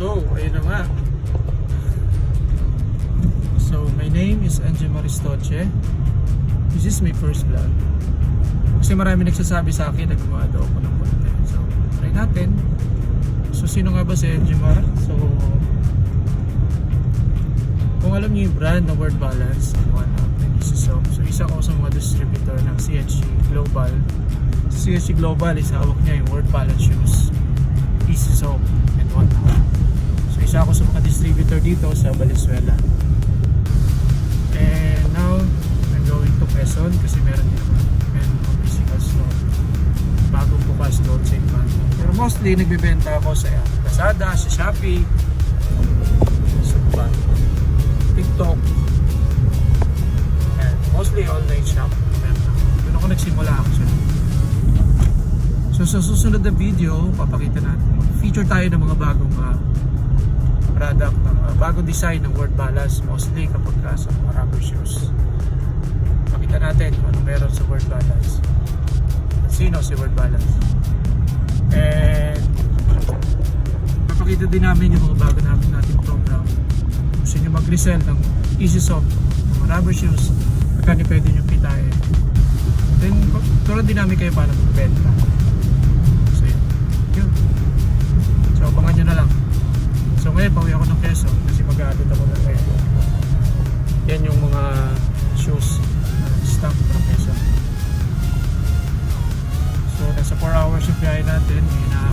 So, ayun na nga. So, my name is Angie Maristoche. This is my first vlog. Kasi marami nagsasabi sa akin na gumawa daw ako ng content. So, try natin. So, sino nga ba si Angie Mar? So, kung alam niyo yung brand na Word Balance, ano natin, isa so, isa ako sa mga distributor ng CHG Global. CHG Global is hawak niya yung Word Balance Isa ako sa mga distributor dito sa Valenzuela. And now, I'm going to Quezon kasi meron din ako meron ako physical store. Bagong bukas doon sa Infanta. Pero mostly, nagbebenta ako sa Lazada, sa Shopee, sa? TikTok. And mostly online shop. Doon ako nagsimula actually. So sa susunod na video, papakita natin. Feature tayo ng mga bagong ah, product, ng ah, bagong design ng word balance. Mostly kapag ka sa mga rubber shoes. Pakita natin kung ano meron sa word balance. At sino si word balance. And papakita din namin yung mga bago namin nating program. Gusto nyo mag-resell ng Easy Soft, mga rubber shoes, magkano pwede nyo kitain. Then, turuan din namin kayo paano magbenta. pauwi ako ng Quezon kasi mag-aabot ako ng kaya. Yan yung mga shoes na stock ng Quezon. So nasa 4 hours yung biyahe natin, may na